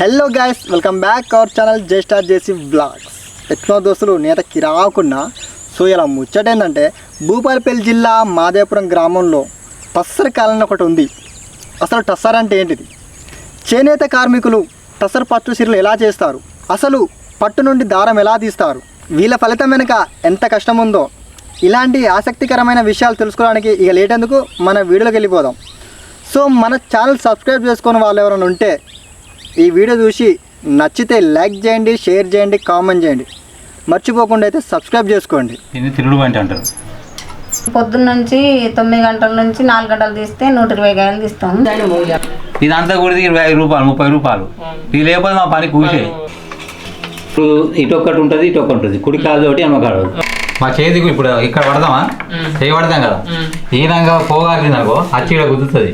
Hello guys welcome back our channel J star JC blogs ఎట్లా దోస్తులు నేత కిరాకున్నా so ఇలా ముచ్చట ఏంటంటే భూపాలపల్లి జిల్లా మాదేపురం గ్రామంలో టస్సర్ కాలనీ ఒకటి ఉంది. అసలు టస్సర్ అంటే ఏంటిది? చేనేత కార్మికులు టస్సర్ పట్టు చీరలు ఎలా చేస్తారు? అసలు పట్టు నుండి దారం ఎలా తీస్తారు? వీళ్ళ ఫలితం వెనుక ఎంత కష్టం ఉందో ఇలాంటి ఆసక్తికరమైన విషయాలు తెలుసుకోవడానికి ఇక లేటెందుకు మన వీడియోలోకి వెళ్ళిపోదాం. సో మన ఛానల్ సబ్స్క్రైబ్ చేసుకుని వాళ్ళు ఎవరైనా ఉంటే ఈ వీడియో చూసి నచ్చితే లైక్ చేయండి షేర్ చేయండి కామెంట్ చేయండి. మర్చిపోకుండా అయితే సబ్స్క్రైబ్ చేసుకోండి. దీన్ని తిరుడు బంటి అంటారు. పొద్దున్న నుంచి తొమ్మిది గంటల నుంచి నాలుగు గంటలు తీస్తే నూట ఇరవై కాయలు తీస్తాం. ఇదంతా కూడా ఇరవై ఐదు రూపాయలు ముప్పై రూపాయలు. ఇది లేకపోతే మా పని కూసే. ఇప్పుడు ఇటు ఒక్కటి ఉంటుంది ఇటు ఒక్కటి ఉంటుంది. కుడి కాదు ఒకటి ఎనమ కాదు ఒకటి. మా చేతికి ఇప్పుడు ఇక్కడ పడదామా? చేయి పడతాం కదా? ఈ విధంగా పోగాలి అనుకో అచ్చి ఇక్కడ కుదురుతుంది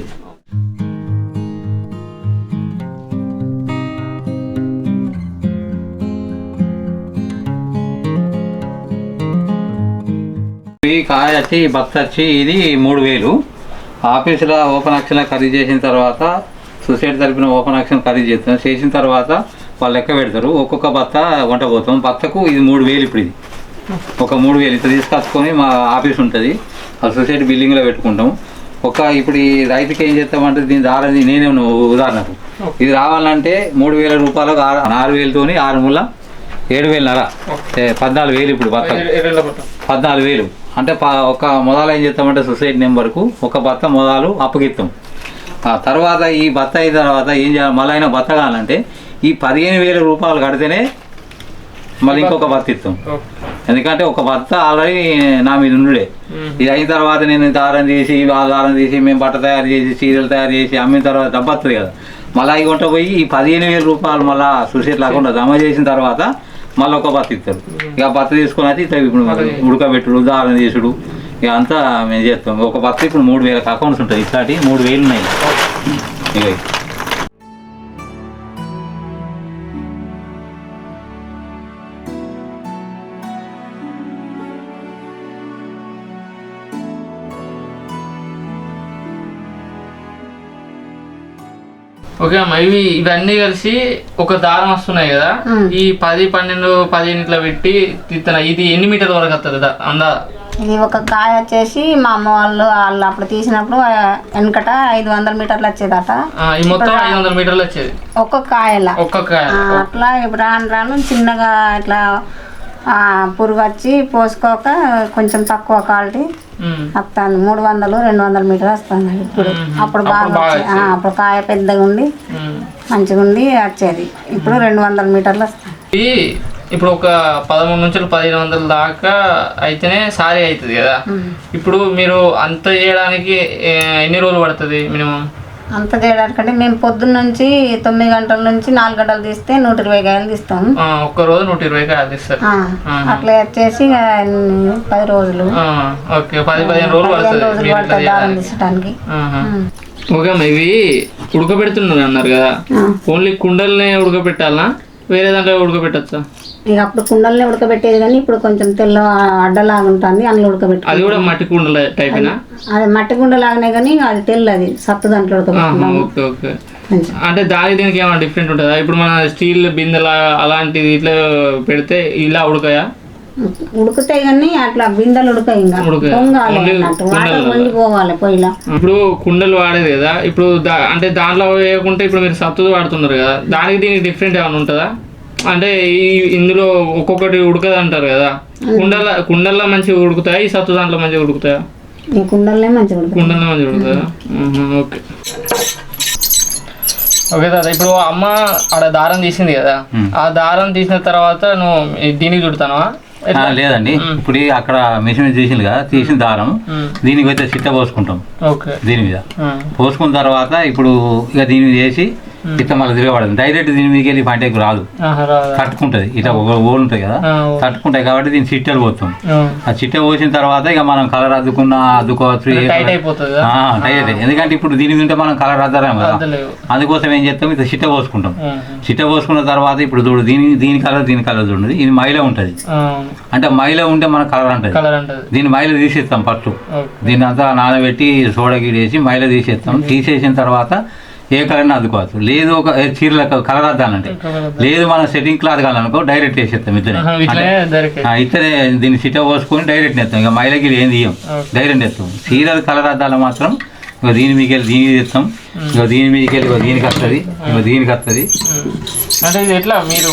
ఈ కాయ వచ్చి బత్త వచ్చి ఇది మూడు వేలు. ఆఫీసులో ఓపెన్ యాక్షన్ ఖరీదు చేసిన తర్వాత సొసైటీ తరపున ఓపెన్ యాక్షన్ ఖరీదు చేస్తాం చేసిన తర్వాత వాళ్ళు లెక్క పెడతారు. ఒక్కొక్క బత్త వంట పోతాం. బత్తకు ఇది మూడు వేలు ఇప్పుడు ఇది. ఒక మూడు వేలు. ఇట్లా తీసుకొచ్చుకొని మా ఆఫీస్ ఉంటుంది. ఆ సొసైటీ బిల్డింగ్లో పెట్టుకుంటాం. ఒక ఇప్పుడు ఈ రైతుకి ఏం చేస్తామంటే దీని దారది నేనే ఉదాహరణకు. ఇది రావాలంటే మూడు వేల రూపాయలకు ఆరు ఆరు వేలతోని ఆరు ముళ్ళ ఏడు వేలన్నర. పద్నాలుగు వేలు ఇప్పుడు బత్త. పద్నాలుగు వేలు. అంటే ప- ఒక మొదలు ఏం చేస్తామంటే సొసైటీ నెంబర్కు ఒక బత్త మొదలు అప్పగిస్తాం ఆ తర్వాత ఈ బత్త అయిన తర్వాత ఏం చేయాలి? మళ్ళీ అయినా బత్త కావాలంటే ఈ పదిహేను వేల రూపాయలు కడితేనే మళ్ళీ ఇంకొక బత్త ఇస్తాం ఎందుకంటే ఒక భర్త ఆల్రెడీ నా మీద ఉండే ఇది అయిన తర్వాత నేను దారం తీసి ఆ దారం తీసి మేము బట్ట తయారు చేసి చీరలు తయారు చేసి అమ్మిన తర్వాత డబ్బు వస్తుంది కదా. మళ్ళీ అవి కొంట పోయి ఈ పదిహేను వేల రూపాయలు మళ్ళీ సుసేట్ లేకుండా జమ చేసిన తర్వాత మళ్ళీ ఒక బత్త ఇస్తారు. ఇక బత్త తీసుకొని అయితే ఇట్లా ఇప్పుడు ఉడకబెట్టుడు దారం తీసుడు ఇక అంతా మేము చేస్తాం. ఒక బత్త ఇప్పుడు మూడు వేలకు అకౌంట్స్ ఉంటాయి. ఇట్లాంటి మూడు వేలు ఉన్నాయి. ఇక ఓకే అమ్మ ఇవి ఇవన్నీ కలిసి ఒక దారం వస్తున్నాయి కదా. ఈ పది పన్నెండు పదిహేను ఇట్లా పెట్టి తీస్తున్నా ఇది ఎన్ని మీటర్ల వరకు వస్తుంది అందా? ఇది ఒక కాయ వచ్చేసి మా అమ్మ వాళ్ళు వాళ్ళు అప్పుడు తీసినప్పుడు వెనకట ఐదు వందల మీటర్లు వచ్చేదట. మొత్తం ఐదు వందల మీటర్లు వచ్చేది? ఒక్క కాయల. ఒక్కొక్క అట్లా ఇప్పుడు రాను రాను చిన్నగా ఇట్లా పురుగు వచ్చి పోసుకోక కొంచెం తక్కువ క్వాలిటీ మ్మ్. వస్తుంది. మూడు వందలు రెండు వందల మీటర్ వస్తుంది ఇప్పుడు. అప్పుడు బాగా అప్పుడు కాయ పెద్దగా ఉండి. మంచిగా ఉండి వచ్చేది. ఇప్పుడు రెండు వందల మీటర్లు వస్తుంది. ఇది ఇప్పుడు ఒక పదమూడు నుంచి పదిహేను వందల దాకా అయితేనే సారీ అవుతుంది కదా. ఇప్పుడు మీరు అంత చేయడానికి ఎన్ని రోజులు పడుతుంది మినిమం? అంత చేయడానికంటే మేము పొద్దున్న నుంచి తొమ్మిది గంటల నుంచి నాలుగు గంటలు తీస్తే నూట ఇరవై కాయలు తీస్తాం. ఒక్క రోజు నూట ఇరవై కాయలు తీస్తారు. అట్లా వచ్చేసి పది రోజులు. ఓకే పది పదిహేను రోజులు పడుతుంది దారం. తీసడానికి. ఓకే ఇవి ఉడకబెడుతున్నారు అన్నారు కదా. ఓన్లీ కుండల్నే ఉడకబెట్టాలా? వేరే దాంట్లో ఉడకబెట్టచ్చా? ఇక అప్పుడు కుండల్ని ఉడకబెట్టేది కానీ ఇప్పుడు కొంచెం తెల్ల అడ్డలాగా ఉంటుంది అందులో ఉడకబెట్టు అది కూడా మట్టి కుండల టైపేనా అది మట్టి కుండలాగానే కానీ అది తెల్లది సత్తు దాంట్లో ఓకే ఓకే. అంటే దానికి దీనికి ఏమైనా డిఫరెంట్ ఉంటుందా? ఇప్పుడు మన స్టీల్ బిందెల అలాంటిది ఇట్లా పెడితే ఇలా ఉడకాయా? ఉడుకుతాయి కానీ అట్లా బిందెలు ఉడకాయి ఇంకా. పొంగాలి వాటర్. వండిపోవాలి పొయ్యిలో. ఇప్పుడు కుండలు వాడేది కదా ఇప్పుడు అంటే దాంట్లో వేయకుంటే ఇప్పుడు మీరు సత్తు వాడుతున్నారు కదా దానికి దీనికి డిఫరెంట్ ఏమైనా ఉంటుందా? అంటే ఈ ఇందులో ఒక్కొక్కటి ఉడకదు అంటారు కదా. కుండల కుండల్లో మంచిగా ఉడుకుతాయా? ఈ సత్తు దాంట్లో మంచిగా ఉడుకుతాయా? ఈ కుండలనే మంచిగా ఉడుకుతాయి. కుండల్లో మంచిగా ఉడుకుతాయా? ఓకే. ఓకే దాదా ఇప్పుడు అమ్మ ఆడ దారం తీసింది కదా. ఆ దారం తీసిన తర్వాత నువ్వు దీనికి చుడతానవా? లేదండి. ఇప్పుడు అక్కడ మిషన్ తీసింది కదా తీసిన దారం. దీనికి అయితే చిట్ట పోసుకుంటాం. ఓకే. దీని మీద. పోసుకున్న తర్వాత ఇప్పుడు ఇక దీని వేసి ఇట్లా మళ్ళీ తిరగబడదు. డైరెక్ట్ దీని మీదకి వెళ్ళి పంటకు రాదు? తట్టుకుంటది. ఇట్లా ఒక ఓల్ ఉంటుంది కదా. తట్టుకుంటాయి కాబట్టి దీన్ని చిట్టలు పోతాం. ఆ. చిట్ట పోసిన తర్వాత ఇక మనం కలర్ అద్దుకున్న అద్దుకోవచ్చు టైట్ ఎందుకంటే ఇప్పుడు దీని తింటే మనం కలర్ అద్దలేము కదా. అందుకోసం ఏం చేస్తాం? ఇట్లా చిట్ట పోసుకుంటాం. చిట్ట పోసుకున్న తర్వాత ఇప్పుడు చూడు దీని దీని కలర్ దీని కలర్ చూడండి. ఇది మైల ఉంటుంది. అంటే మైల ఉంటే మన కలర్ అంటది. దీని మైల తీసేస్తాం ఫస్ట్. దీన్ని అంతా నానబెట్టి సోడా గిడేసి మైల తీసేస్తాం. తీసేసిన తర్వాత ఏ కలర్ని అద్దుకోవచ్చు లేదు ఒక చీరల కలర్ అద్దాలంటే. లేదు మనం సెట్టింగ్ క్లాత్ కావాలనుకో డైరెక్ట్ వేసేస్తాం ఇద్దరే. ఇద్దరే దీన్ని సిట పోసుకొని డైరెక్ట్ నెత్తాం ఇక మైలకి ఏం తీయం. డైరెక్ట్ నెత్తాం చీరల కలర్ అద్దాల మాత్రం ఇక దీని మీకు వెళ్ళి దీనికి తెస్తాం. ఇక దీని మీదకి వెళ్ళి ఇక దీనికి వస్తుంది. ఇక దీనికి వస్తుంది. అంటే ఇది ఎట్లా? మీరు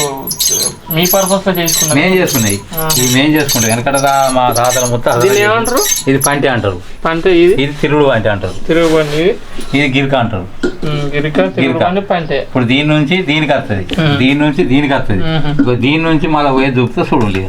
మీ పర్పస్లో చేసుకున్నారు. మేం చేసుకున్నాయి ఇవి మేం చేసుకుంటాం. వెనకట మా తాతల మొత్తం దీన్ని ఏమంటారు? ఇది పంటి అంటారు. పంట ఇది? ఇది తిరుడు పంటి అంటారు. తిరుగుబండి ఇది? ఇది గిరిక అంటారు. గిరిక పంటే. ఇప్పుడు దీని నుంచి దీనికి వస్తుంది. మ్మ్. దీని నుంచి దీనికి వస్తుంది. మ్మ్. దీని నుంచి మళ్ళీ పోయి చూపితే చూడండి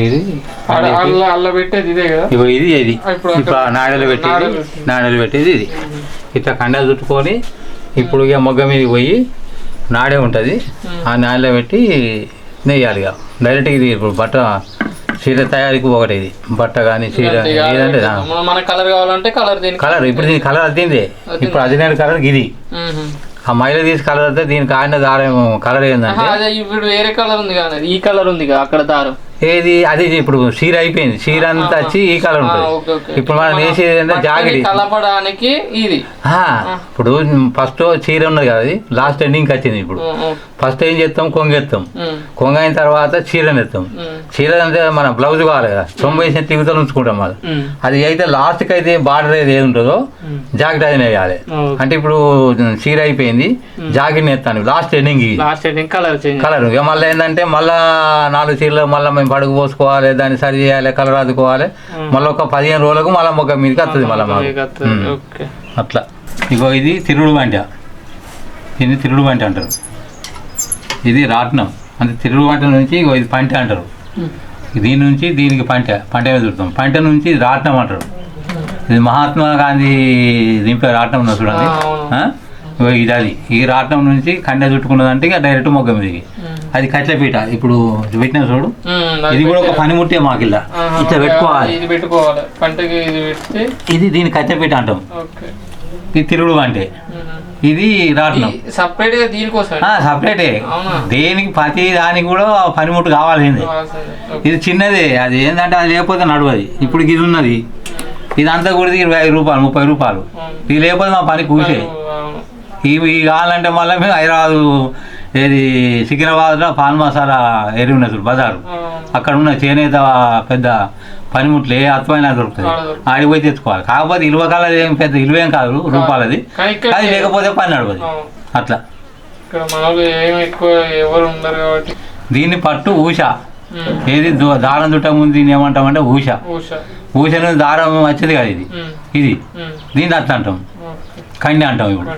ఇది? అల్ల- పెట్టేది ఇదే కదా? ఇగో ఇది ఇది. ఇప్పుడు నాడలు పెట్టేది? నాడలు పెట్టేది. ఇది. ఇట్లా కండ చుట్టుకొని ఇప్పుడు ఇక మొగ్గ మీద పోయి నాడే ఉంటుంది. ఆ నాడలో పెట్టి నెయ్యాలి ఇక. డైరెక్ట్ ఇది ఇప్పుడు బట్ట చీర తయారీకి ఒకటి ఇది. బట్ట కానీ చీర ఏదంటే మన- కలర్ కావాలంటే కలర్ కలర్ ఇప్పుడు దీని కలర్ అద్దిందే ఇప్పుడు అదినే కలర్ ఇది. ఆ మైల తీసి కలర్ వస్తే దీనికి ఆడిన దారం కలర్ అదే ఇప్పుడు వేరే కలర్ ఉంది కానీ ఈ కలర్ ఉంది కదా అక్కడ దారం. ఏది అది ఇప్పుడు చీర అయిపోయింది. చీర అంతా వచ్చి ఈ కలర్ ఉంటుంది. ఇప్పుడు మనం వేసేది బట్టని జాకెట్ కలపడానికి ఇది. ఇప్పుడు ఫస్ట్ చీర ఉన్నది కదా అది. లాస్ట్ ఎండింగ్ వచ్చింది ఇప్పుడు. ఫస్ట్ ఏం చేస్తాం? కొంగెత్తాం కొంగ అయిన తర్వాత చీరని ఎత్తాం. చీర అంటే మన బ్లౌజ్ కావాలి కదా. తొంభై తిరుగుతూ ఉంచుకుంటాం ఉమ్, అది అయితే లాస్ట్కి అయితే బార్డర్ ఏది ఏది ఉంటుందో. జాకెట్ అది వేయాలి. అంటే ఇప్పుడు చీర అయిపోయింది. జాకెట్ ఎత్తాను. లాస్ట్ ఎండింగ్ కలర్ కలర్ ఇక మళ్ళీ ఏంటంటే మళ్ళా నాలుగు చీరలు మళ్ళీ మేము పడుగు పోసుకోవాలి దాన్ని సరి చేయాలి కలర్ అద్దుకోవాలి. మళ్ళీ ఒక పదిహేను రోజులకు మళ్ళీ మొగ్గ మీదకి వస్తుంది మళ్ళీ మాకు. అట్లా. ఇగో ఇది తిరుడు వంట దీన్ని తిరుడు వంట అంటారు. ఇది రాట్నం. అంటే తిరుడు వంట నుంచి ఇగో ఇది పంట అంటారు. దీని నుంచి దీనికి పంట. పంట మీద చుడతాం. పంట నుంచి ఇది రాట్నం అంటారు. ఇది మహాత్మా గాంధీ దింపే రాట్నం ఉన్నది చూడండి. ఇది అది. ఈ రాట్నం నుంచి కండ చుట్టుకున్నదంటే ఇక డైరెక్ట్ మొగ్గ మీదకి. అది కట్లపీట ఇప్పుడు పెట్టిన చూడు. ఇది కూడా ఒక పనిముట్టే మాకిల్లా. ఆహా, ఇట్లా పెట్టుకోవాలి. ఇది పెట్టుకోవాలి. పంటకి ఇది పెడితే ఇది దీని కట్టెపీట అంటాం. ఇది తిరుగుడు అంటే. ఇది రాట్నం. సపరేట్ దీనికోసం సపరేటే? దేనికి ప్రతి దానికి కూడా పనిముట్టు. ఓకే. ఇది చిన్నదే. అది ఏంటంటే అది లేకపోతే నడవది. ఇప్పుడు ఇది ఉన్నది. ఇదంతా కూడా ఇరవై ఐదు రూపాయలు ముప్పై రూపాయలు. ఇది లేకపోతే మా పని కూసే. ఇవి కావాలంటే మళ్ళీ మేము హైదరాబాద్ ఏది సికింద్రాబాద్లో పాన్ మసాలా ఎరి ఉన్నది బజారు. అక్కడ ఉన్న చేనేత పెద్ద పనిముట్లు ఏ అర్థమైనా దొరుకుతుంది ఆడ దొరుకుతుంది. ఆడికి పోయి తెచ్చుకోవాలి. కాకపోతే ఇలువ కలది ఏం పెద్ద ఇలువేం కాదు ఇక్కడ అది లేకపోతే పని నడవదు. అట్లా. దీన్ని పట్టు ఊష. ఏది దారం దుట్ట ముందు దీన్ని ఏమంటామంటే ఊష. ఊష. నుంచి దారం వచ్చేది కదా ఇది. ఇది. దీన్ని అట్లా అంటాం. కండి అంటాం ఇప్పుడు.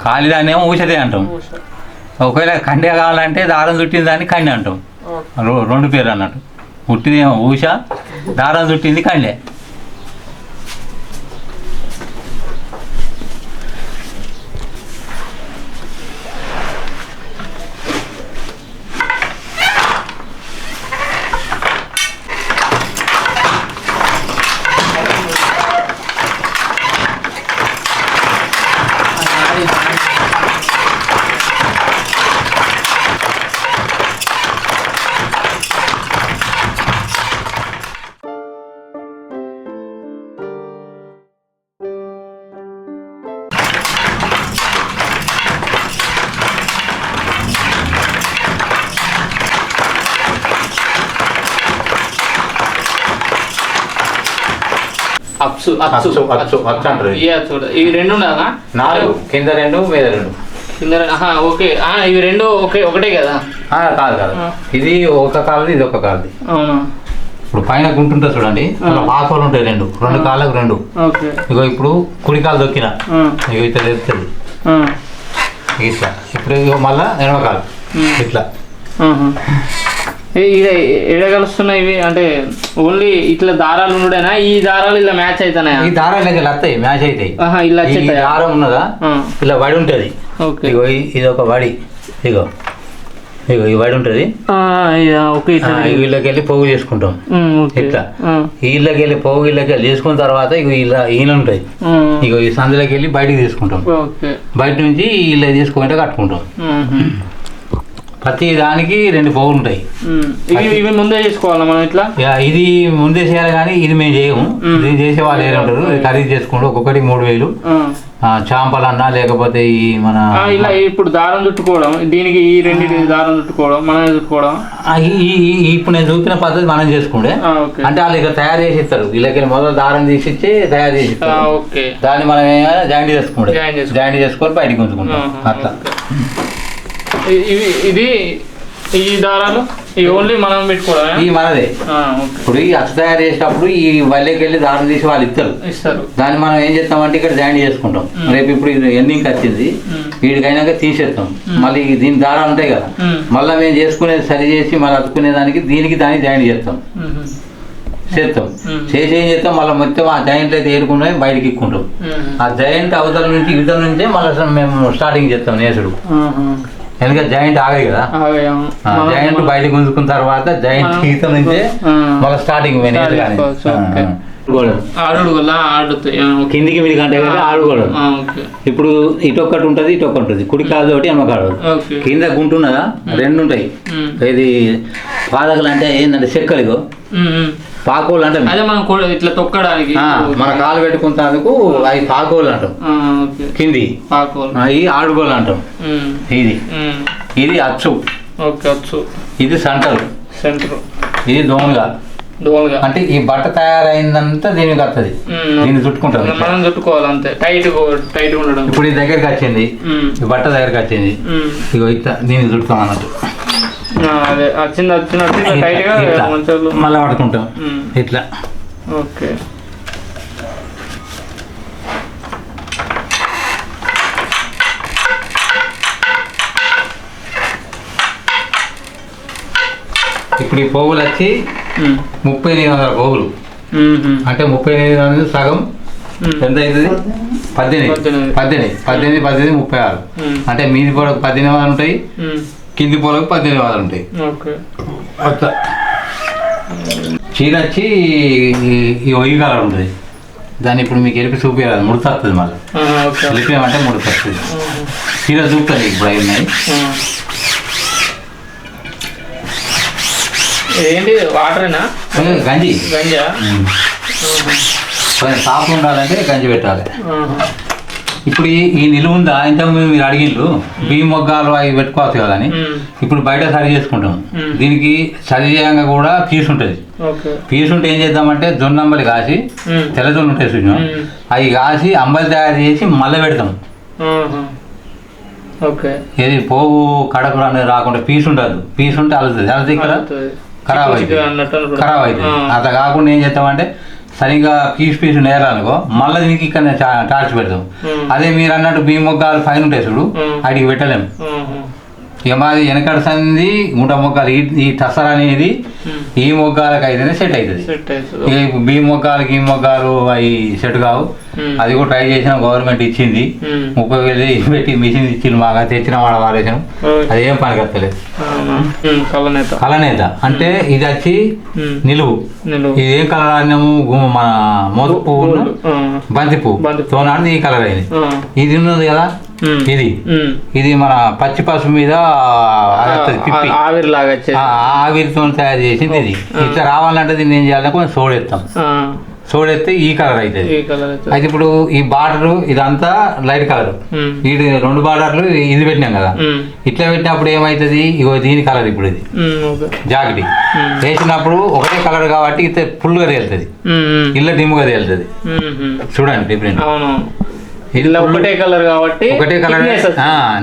కాలిదాన్ని ఏమో ఊషదే అంటాం. ఒకవేళ కండే కావాలంటే దారం చుట్టిన దాన్ని కండి అంటాం. రెండు పేర్లు అన్నట్టు. పుట్టింది ఏమో ఊష దారం చుట్టింది కండే. అప్సు అచ్చు, అచ్చు, అచ్చు అంటారు. కూడా. ఇవి రెండు ఉండాలా? నాలుగు. కింద రెండు మీద రెండు. కింద రెండు. ఆహా, ఓకే. ఆ, ఇవి రెండు ఒకే ఒకటే కదా? ఆ, కాదు కాదు. ఇది ఒక కాలది ఇది ఒక కాలది. అవునా? ఇప్పుడు పైన గుంటుంటుంది చూడండి. అలా పాకలు ఉంటాయి రెండు. రెండు కాళ్ళకు రెండు. ఓకే. ఇగో ఇప్పుడు కుడి కాలు దొక్కిన. ఆ, ఇగో ఇట్లా తెలుస్తుంది ఆ, ఇట్లా. ఇప్పుడు ఇగో మళ్ళా ఎడమ కాలు. ఇట్లా. ఆహా. ఏ- ఇది ఎడ కలుస్తున్నాయి ఇవి అంటే ఓన్లీ ఇట్లా దారాలు ఉండడేనా ఈ దారాలు ఇలా మ్యాచ్ అవుతున్నాయా ఈ దారాలు దగ్గర వస్తాయి మ్యాచ్ అవుతాయి ఇలా ఈ? దారం ఉన్నదా? ఇలా వడి ఉంటుంది. ఓకే. ఇగో ఇది ఒక వడి. ఇగో ఇగో ఈ వడి ఉంటుంది. ఓకే వీళ్ళకి వెళ్ళి పోగు చేసుకుంటాం. ఇట్లా. వీళ్ళకి వెళ్ళి పోగు వీళ్ళకి వెళ్ళి చేసుకున్న తర్వాత ఇగో ఇలా ఈయన ఉంటాయి ఇగో ఈ సందులోకి వెళ్ళి బయటికి తీసుకుంటాం. బయట నుంచి వీళ్ళకి తీసుకుంటే కట్టుకుంటాం. ప్రతి దానికి రెండు పోగులు ఉంటాయి. ఇవి ఇవి ముందే చేసుకోవాలా మనం ఇట్లా? ఇది ముందే చేయాలి కానీ ఇది మేము చేయము. ఇది చేసే వాళ్ళు ఏమి ఉంటారు? ఖరీదు చేసుకుంటూ ఒక్కొక్కటి మూడు వేలు. చాంపలన్నా లేకపోతే ఈ మన ఇలా ఇప్పుడు దారం చుట్టుకోవడం దీనికి ఈ రెండింటి దారం చుట్టుకోవడం మనమే చుట్టుకోవడం. ఇప్పుడు నేను చూపిన పద్ధతి మనం చేసుకుంటే అంటే వాళ్ళు ఇక తయారు చేసి ఇస్తారు. వీళ్ళకి మొదలు దారం తీసి ఇచ్చి తయారు చేసి దాన్ని మనం ఏమైనా జాయింట్ చేసుకుంటే జాయింట్ చేసుకో- జాయింట్ చేసుకొని బయటికి ఉంచుకుంటాం. అట్లా. ఇది ఈ దారాలు ఇవి ఓన్లీ మనం పెట్టుకోవడమే? ఈ మనదే. ఇప్పుడు ఈ అచ్చ తయారు చేసేటప్పుడు ఈ వల్లెకి వెళ్ళి దారం తీసి వాళ్ళు ఇస్తారు. ఇస్తారు. దాన్ని మనం ఏం చేస్తామంటే ఇక్కడ జాయింట్ చేసుకుంటాం. రేపు ఇప్పుడు ఎండింగ్ వచ్చింది. వీడికైనాక తీసేస్తాం. మళ్ళీ దీని దారాలు ఉంటాయి కదా. మళ్ళీ మేము చేసుకునేది సరి చేసి మళ్ళీ అతుకునే దానికి దీనికి దానికి జాయింట్ చేస్తాం. చేస్తాం. చేసి ఏం చేస్తాం మళ్ళీ మొత్తం ఆ జాయింట్ అయితే ఏరుకునే బయటికి ఎక్కుంటాం. ఆ జాయింట్ అవతల నుంచి ఇవతల నుంచే మళ్ళీ అసలు మేము స్టార్టింగ్ చేస్తాం నేసుడు. ఎందుకంటే జాయింట్ ఆగదు కదా జాయింట్ బయటకు ఉంచుకున్న తర్వాత జాయింట్. ఈత నుంచే. మళ్ళీ స్టార్టింగ్ మేము వల్ల ఆడుతాయి. కిందికి మీది కంటే ఆడుకోవడం. ఇప్పుడు ఇటు ఒక్కటి ఉంటుంది ఇటు ఒక్కటి ఉంటుంది. కుడి కాదు ఒకటి ఎనమ కాదు ఒకటి. ఓకే. కింద గుంట ఉన్నదా? రెండు ఉంటాయి. ఇది పాదకలు అంటే ఏంటంటే చెక్కలు. పాకోళ్ళు అంటే అదే మనం కూడా ఇట్లా తొక్కడానికి మన కాలు పెట్టుకున్నందుకు అవి పాకోళ్ళు అంటాం కింది. పాకోలు అవి ఆడుకోళ్ళు అంటాం. ఇది. ఇది అచ్చు. ఇది సంటలు సెంటర్. ఇది దోమగా అంటే ఈ బట్ట తయారైందంతా దీనికి వస్తుంది. దీన్ని చుట్టుకుంటాం ఇట్లా. మనం చుట్టుకోవాలి అంతే టైట్ టైట్ ఉండడం ఇప్పుడు ఈ దగ్గరికి వచ్చింది. ఈ బట్ట దగ్గరికి వచ్చింది. ఇగో ఇట్లా దీన్ని చుట్టుతాం అన్నట్టు అదే వచ్చింది వచ్చినట్టు ఇట్లా టైట్గా మళ్ళీ పడుకుంటాం. ఇట్లా ఓకే ఇప్పుడు ఈ పోగులు వచ్చి. ముప్పై ఎనిమిది వందల మ్మ్. అంటే ముప్పై ఎనిమిది వందలు సగం. ఎంత అవుతుంది పద్దెనిమిది. పద్దెనిమిది. పద్దెనిమిది. పద్దెనిమిది ముప్పై ఆరు. అంటే మీది పొలకు పద్దెనిమిది వందలు ఉంటాయి. కింది పొలకు పద్దెనిమిది వందలు ఉంటాయి. చీర వచ్చి ఈ- ఒయ్యి కలర్ ఉంటుంది. దాన్ని ఇప్పుడు మీకు ఎలిపి చూపించాలి ముడత వస్తుంది మళ్ళీ. ఆ, ఓకే. ఎలిపినామంటే ముడత వస్తుంది ఆహా. చీర చూపుతుంది ఇప్పుడు అవి ఉన్నాయి. ఏంటి వాటరేనా? గంజి. గంజా. కొంచెం సాఫ్ట్ ఉండాలంటే గంజి పెట్టాలి. ఇప్పుడు ఈ- నిలువ ఉందా? ఇంతకు మీరు అడిగిళ్ళు బియ్యం మొగ్గాలు అవి పెట్టుకోవచ్చు కదా అని. మ్మ్. ఇప్పుడు బయట సరి చేసుకుంటాం. దీనికి సరి చేయంగా కూడా పీస్ ఉంటుంది. పీస్ ఉంటే ఏం చేద్దామంటే జొన్నంబలి కాసి. తెల్ల జొన్న ఉంటాయి మ్మ్. అవి కాసి అంబలి తయారు చేసి మళ్ళీ పెడతాం. ఏది? పోగు కడకు అనేది రాకుండా పీస్ ఉండదు. పీస్ ఉంటే అలుతుంది అలది ఇక్కడ. ఖరాబ్ అవుతుంది. ఖరాబ్ అవుతుంది. అట్లా కాకుండా ఏం చేస్తామంటే సరిగ్గా పీస్ పీస్ నేరానుకో మళ్ళీ దీనికి ఇక్కడ టార్చ్ పెడతాం. అదే మీరు అన్నట్టు బియ్యం మొగ్గాలు పైన ఉంటాయి చూడు. అడిగి పెట్టలేము. ఇక మాది వెనకడ సంది గుంట మొగ్గాలు ఈ టసర్ అనేది. ఈ మొగ్గాలకు అయితేనే సెట్ అవుతుంది ఈ బియ్యం మొగ్గాలు ఈ మొగ్గాలు అవి సెట్ కావు. అది కూడా ట్రై చేసిన గవర్నమెంట్ ఇచ్చింది మ్మ్. ముప్పై వేలు పెట్టి మిషన్ ఇచ్చింది మాకు తెచ్చిన వాడ వాడేసాం ఓకే. అది ఏం? మ్మ్. కలనేత కలనేత అంటే ఇది వచ్చి. నిలువు ఇది ఏం కలర్ గు- మన మోదు పువ్వు. బంతి పువ్వు. తోనాడు ఈ కలర్ అయింది. ఇది ఉన్నది కదా. ఇది. ఇది మన పచ్చి పసుపు మీద ఆవిరితో తయారు చేసింది ఇది ఇట్లా రావాలంటే దీన్ని ఏం చేయాలంటే కొంచెం సోడెత్తాం ఆ. సోడెత్తే ఈ కలర్ అవుతుంది ఈ అయితే అయితే ఇప్పుడు ఈ బార్డర్ ఇదంతా లైట్ కలర్. ఇది రెండు బార్డర్లు ఇది పెట్టినాం కదా. ఇట్లా పెట్టినప్పుడు ఏమవుతుంది ఇగో దీని కలర్ ఇప్పుడు ఇది. జాకెట్. వేసినప్పుడు ఒకటే కలర్ కాబట్టి ఇట్లా ఫుల్గా తేలుతుంది. ఇళ్ళ డిమ్గా తేలుతుంది. చూడండి డిఫరెంట్. ఒకటే కలర్ కాబట్టి ఒకటే కలర్.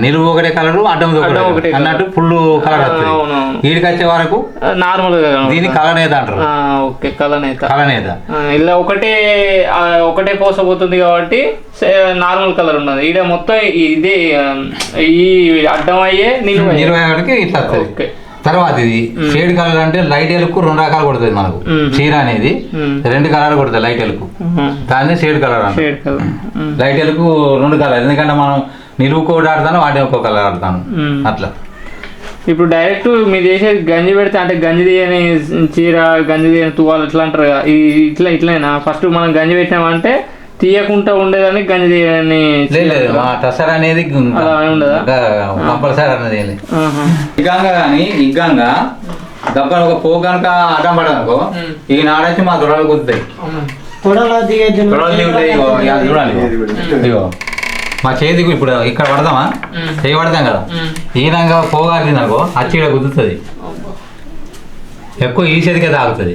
నిలువు ఒకటే కలర్ అడ్డం ఒకటే. అన్నట్టు ఫుల్ కలర్ వస్తుంది. వీడికి వచ్చే వరకు నార్మల్గా. దీన్ని కలనేత అంటారు. ఓకే కలనేత. ఆ, ఇలా ఒకటే ఒకటే పోసపోతుంది కాబట్టి నార్మల్ కలర్ ఉన్నది. ఈడ మొత్తం ఇదే ఈ అడ్డం అయ్యే నిలువ ఒకటికి ఇట్లా ఓకే. తర్వాత ఇది షేడ్ కలర్ అంటే లైట్ ఎలుకు రెండు రకాలు కొడుతుంది మనకు. చీర అనేది. రెండు కలర్ కొడుతుంది లైట్ ఎలుకు. దాన్ని షేడ్ కలర్ అంటారు షేడ్ కలర్. మ్మ్. లైట్ ఎలుకు రెండు కలర్ ఎందుకంటే మనం నిలువు కోడి ఆడతాను వాటి ఒక్కో కలర్ ఆడతాను. అట్లా. ఇప్పుడు డైరెక్ట్ మీరు చేసేది గంజి పెడితే అంటే గంజి తీయని చీర గంజి తీయని తువాలు ఇట్లా అంటారు ఇట్లా ఇట్లైనా ఫస్ట్ మనం గంజి పెట్టామంటే తీయకుండా ఉండేదాన్ని గంజి తీయని లేదు మా టసర్ అనేది అలా ఏమి ఉండదా? కంపల్సరీ అన్నది. ఇగ్గంగా కానీ ఇగ్గంగా దబ్బన ఒక పోగు కనుక అడ్డం పడదనుకో ఈ నాడొచ్చి మా దొడలు కుదుతాయి ఇక చూడాలి మా చేతికి ఇప్పుడు ఇక్కడ పడదామా? చేయి పడతాం కదా. ఈ రంగా పోగాలింది అనుకో అచ్చి ఇక్కడ కుదుతుంది ఎక్కువ ఈ చేతికే తాగుతుంది.